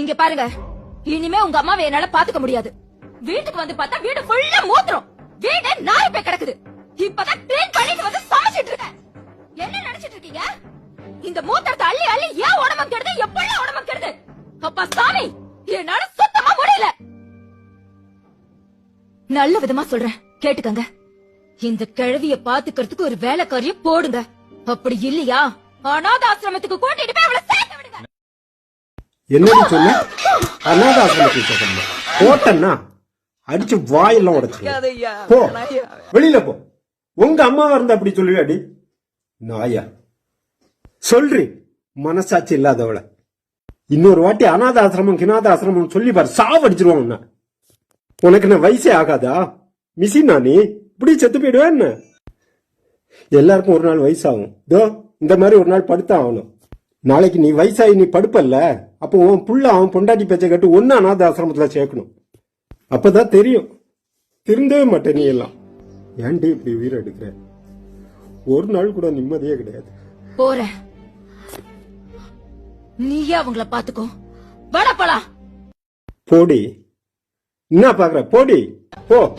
இங்க பாருங்க. இனிமே உங்க அம்மாவை என்னால பாத்துக்க முடியாது. வீட்டுக்கு வந்து பார்த்தா வீடு ஃபுல்லா மூத்திரம். வீடு நாய் போய் கிடக்குது. இப்பதான் கிளீன் பண்ணிட்டு வந்து சமைச்சிட்டு இருக்கேன். என்ன நினைச்சிட்டு இருக்கீங்க? இந்த மூத்திரத்தை அள்ளி அள்ளி ஏன் உடம்பு கெடுது? எப்படி உடம்பு கெடுது? அப்பா சாமி என்னால சுத்தமா முடியல. நல்ல விதமா சொல்றேன். கேட்டுக்கங்க. இந்த கிழவிய பாத்துக்கிறதுக்கு ஒரு வேலைக்காரிய போடுங்க. அப்படி இல்லையா? அனாத ஆசிரமத்துக்கு கூட்டிட்டு போய் அவளை என்னடி சொன்ன அநாத ஆசிரமத்தில் சொன்ன போட்டன்னா அடிச்சு வாயெல்லாம் உடைச்சிருவேன். போ. வெளியில போ. உங்க அம்மாவா இருந்தா அப்படி சொல்லுவியாடி நாயா. சொல்றி. மனசாட்சி இல்லாதவள. இன்னொரு வாட்டி அநாத ஆசிரமம் கிநாத ஆசிரமம் சொல்லி பாரு. சாவடிச்சிருவான் உன்னை உனக்கு என்ன வயசே ஆகாதா? மிஷினா நீ? இப்படி செத்து போயிடுவேன் என்ன எல்லாருக்கும் ஒரு நாள் வயசாகும். தோ இந்த மாதிரி ஒரு நாள் படுத்தா ஆகணும். நாளைக்கு நீ வயசாகி நீ படுப்பல்ல. அப்போ உன் புள்ள அவன் பொண்டாட்டி பேச்சை கேட்டு ஒன்னு அநாத ஆசிரமத்துல சேர்க்கணும். அப்பதான் தெரியும். திருந்தவே மாட்டே நீ எல்லாம். ஏன்டி இப்படி உயிர் எடுக்கிற? ஒரு நாள் கூட நிம்மதியே கிடையாது. போறேன். நீயே அவங்கள பாத்துக்கோ. வாடா போலாம். போடி. என்ன பாக்குற? போடி. போ.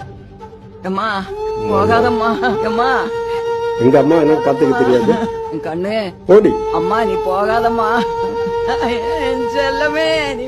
அம்மா போகாதம்மா. அம்மா எங்க அம்மா என்ன பாத்துக்க தெரியாது? கண்ணு போடி. அம்மா நீ போகாதம்மா. செல்லமே நீ